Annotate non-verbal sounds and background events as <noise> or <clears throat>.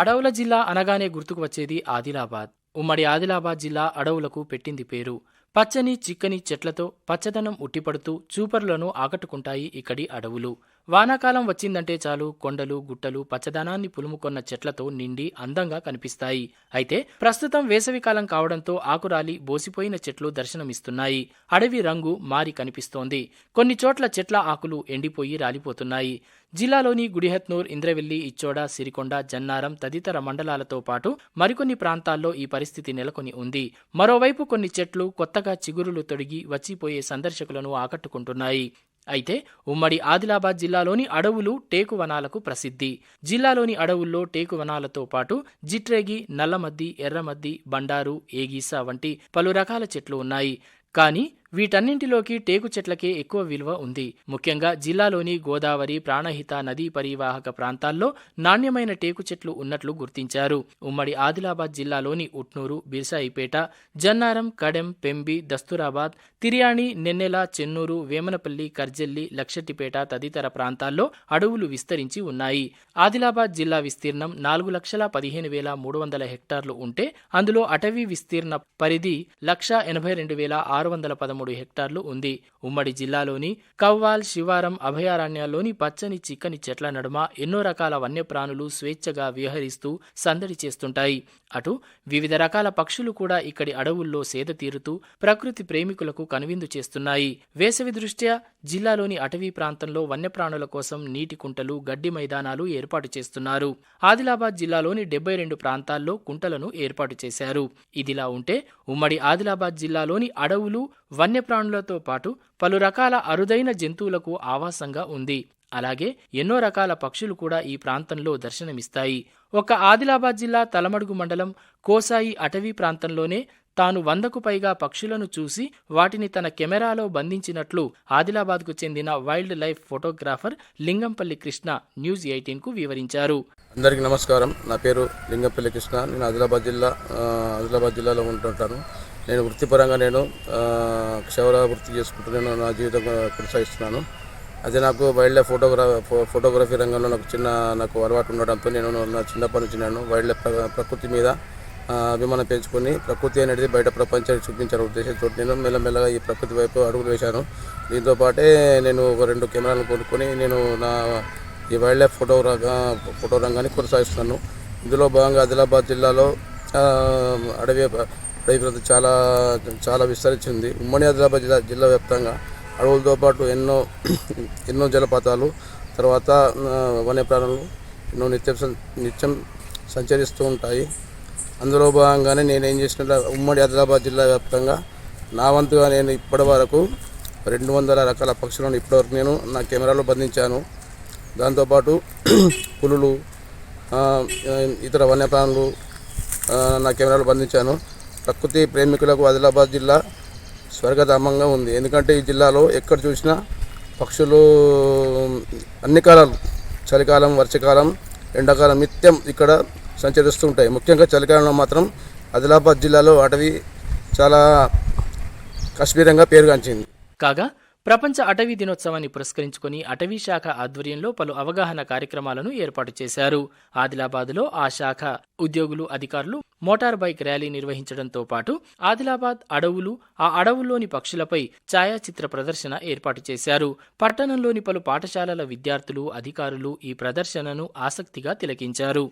అడవుల జిల్లా అనగానే గుర్తుకు వచ్చేది ఆదిలాబాద్. ఉమ్మడి ఆదిలాబాద్ జిల్లా అడవులకు పెట్టింది పేరు. పచ్చని చిక్కని చెట్లతో పచ్చదనం ఉట్టిపడుతూ చూపరులను ఆకట్టుకుంటాయి ఇక్కడి అడవులు. వానాకాలం వచ్చిందంటే చాలు కొండలు గుట్టలు పచ్చదనాన్ని పులుముకొన్న చెట్లతో నిండి అందంగా కనిపిస్తాయి. అయితే ప్రస్తుతం వేసవికాలం కావడంతో ఆకురాలి బోసిపోయిన చెట్లు దర్శనమిస్తున్నాయి. అడవి రంగు మారి కనిపిస్తోంది. కొన్ని చోట్ల చెట్ల ఆకులు ఎండిపోయి రాలిపోతున్నాయి. జిల్లాలోని గుడిహత్నూర్ ఇంద్రవెల్లి ఇచ్చోడ సిరికొండ జన్నారం తదితర మండలాలతో పాటు మరికొన్ని ప్రాంతాల్లో ఈ పరిస్థితి నెలకొని ఉంది. మరోవైపు కొన్ని చెట్లు కొత్తగా చిగురులు తొడిగి వచ్చిపోయే సందర్శకులను ఆకట్టుకుంటున్నాయి. అయితే ఉమ్మడి ఆదిలాబాద్ జిల్లాలోని అడవులు టేకు వనాలకు ప్రసిద్ధి. జిల్లాలోని అడవుల్లో టేకు వనాలతో పాటు జిట్రేగి నల్లమద్ది ఎర్రమద్ది బండారు ఏగీసా వంటి పలు రకాల చెట్లు ఉన్నాయి. కానీ వీటన్నింటిలోకి టేకు చెట్లకే ఎక్కువ విలువ ఉంది. ముఖ్యంగా జిల్లాలోని గోదావరి ప్రాణహిత నదీ పరివాహక ప్రాంతాల్లో నాణ్యమైన టేకు చెట్లు ఉన్నట్లు గుర్తించారు. ఉమ్మడి ఆదిలాబాద్ జిల్లాలోని ఉట్నూరు బిర్సాయిపేట జన్నారం కడెం పెంబి దస్తూరాబాద్ తిరియాణి నెన్నెల చెన్నూరు వేమనపల్లి కర్జెల్లి లక్షటిపేట తదితర ప్రాంతాల్లో అడవులు విస్తరించి ఉన్నాయి. ఆదిలాబాద్ జిల్లా విస్తీర్ణం నాలుగు లక్షల పదిహేను వేల మూడు వందల హెక్టార్లు ఉంటే అందులో అటవీ విస్తీర్ణ పరిధి లక్ష ఎనభై రెండు వేల ఆరు వందల పదమూడు మూడు హెక్టార్లు ఉంది. ఉమ్మడి జిల్లాలోని కవ్వాల్ శివారం అభయారణ్యాల్లోని పచ్చని చిక్కని చెట్ల నడుమ ఎన్నో రకాల వన్యప్రాణులు స్వేచ్ఛగా విహరిస్తూ సందడి చేస్తుంటాయి. అటు వివిధ రకాల పక్షులు కూడా ఇక్కడి అడవుల్లో సేద తీరుతూ ప్రకృతి ప్రేమికులకు కనువిందు చేస్తున్నాయి. వేసవి దృష్ట్యా జిల్లాలోని అటవీ ప్రాంతంలో వన్యప్రాణుల కోసం నీటి కుంటలు గడ్డి మైదానాలు ఏర్పాటు చేస్తున్నారు. ఆదిలాబాద్ జిల్లాలోని డెబ్బై రెండు ప్రాంతాల్లో కుంటలను ఏర్పాటు చేశారు. ఇదిలా ఉంటే ఉమ్మడి ఆదిలాబాద్ జిల్లాలోని అడవులు వన్యప్రాణులతో పాటు పలు రకాల అరుదైన జంతువులకు ఆవాసంగా ఉంది. అలాగే ఎన్నో రకాల పక్షులు కూడా ఈ ప్రాంతంలో దర్శనమిస్తాయి. ఒక ఆదిలాబాద్ జిల్లా తలమడుగు మండలం కోసాయి అటవీ ప్రాంతంలోనే తాను వందకు పైగా పక్షులను చూసి వాటిని తన కెమెరాలో బంధించినట్లు ఆదిలాబాద్కు చెందిన wildlife photographer Lingampalli Krishna news ఎయిటీన్కు వివరించారు. అందరికీ నమస్కారం. నా పేరు లింగంపల్లి కృష్ణ. నేను ఆదిలాబాద్ జిల్లా ఆదిలాబాద్ జిల్లాలో ఉంటుంటాను. నేను వృత్తిపరంగా నేను క్షవర వృత్తి చేసుకుంటూ నేను నా జీవితం కొనసాగిస్తున్నాను. అదే నాకు వైల్డ్ లైఫ్ ఫోటోగ్రా ఫోటోగ్రఫీ రంగంలో నాకు చిన్న నాకు అలవాటు ఉండడంతో నేను నా చిన్నప్పటి నుంచి నేను వైల్డ్ లైఫ్ ప్రకృతి మీద అభిమానం పెంచుకొని ప్రకృతి అనేది బయట ప్రపంచానికి చూపించాలని ఉద్దేశంతో నేను మెల్లమెల్లగా ఈ ప్రకృతి వైపు అడుగులు వేశాను. దీంతో పాటే నేను ఒక రెండు కెమెరాలు కొనుక్కొని నేను నా ఈ వైల్డ్ లైఫ్ ఫోటో ఫోటో రంగాన్ని కొనసాగిస్తున్నాను. ఇందులో భాగంగా ఆదిలాబాద్ జిల్లాలో అడవి అడవి ప్రాంతం చాలా చాలా విస్తరించింది. ఉమ్మడి ఆదిలాబాద్ జిల్లా జిల్లా వ్యాప్తంగా అడవులతో పాటు ఎన్నో ఎన్నో జలపాతాలు తర్వాత వన్యప్రాణులు ఎన్నో నిత్యం నిత్యం సంచరిస్తూ ఉంటాయి. అందులో భాగంగానే నేను ఏం చేసిన ఉమ్మడి ఆదిలాబాద్ జిల్లా వ్యాప్తంగా నా వంతుగా నేను ఇప్పటి వరకు రెండు వందల రకాల పక్షులను ఇప్పటివరకు నేను నా కెమెరాలో బంధించాను. దాంతోపాటు <clears throat> పులులు ఇతర వన్యప్రాణులు నా కెమెరాలో బంధించాను. ప్రకృతి ప్రేమికులకు ఆదిలాబాద్ జిల్లా స్వర్గధామంగా ఉంది. ఎందుకంటే ఈ జిల్లాలో ఎక్కడ చూసినా పక్షులు అన్ని కాలాలు చలికాలం వర్షాకాలం ఎండాకాలం నిత్యం ఇక్కడ సంచరిస్తూ ఉంటాయి. ముఖ్యంగా చలికాలంలో మాత్రం ఆదిలాబాద్ జిల్లాలో అటవీ చాలా కశ్మీరంగా పేరుగాంచింది. కాగా ప్రపంచ అటవీ దినోత్సవాన్ని పురస్కరించుకుని అటవీ శాఖ ఆధ్వర్యంలో పలు అవగాహన కార్యక్రమాలను ఏర్పాటు చేశారు. ఆదిలాబాద్లో ఆ శాఖ ఉద్యోగులు అధికారులు మోటార్ బైక్ ర్యాలీ నిర్వహించడంతో పాటు ఆదిలాబాద్ అడవులు ఆ అడవుల్లోని పక్షులపై ఛాయాచిత్ర ప్రదర్శన ఏర్పాటు చేశారు. పట్టణంలోని పలు పాఠశాలల విద్యార్థులు అధికారులు ఈ ప్రదర్శనను ఆసక్తిగా తిలకించారు.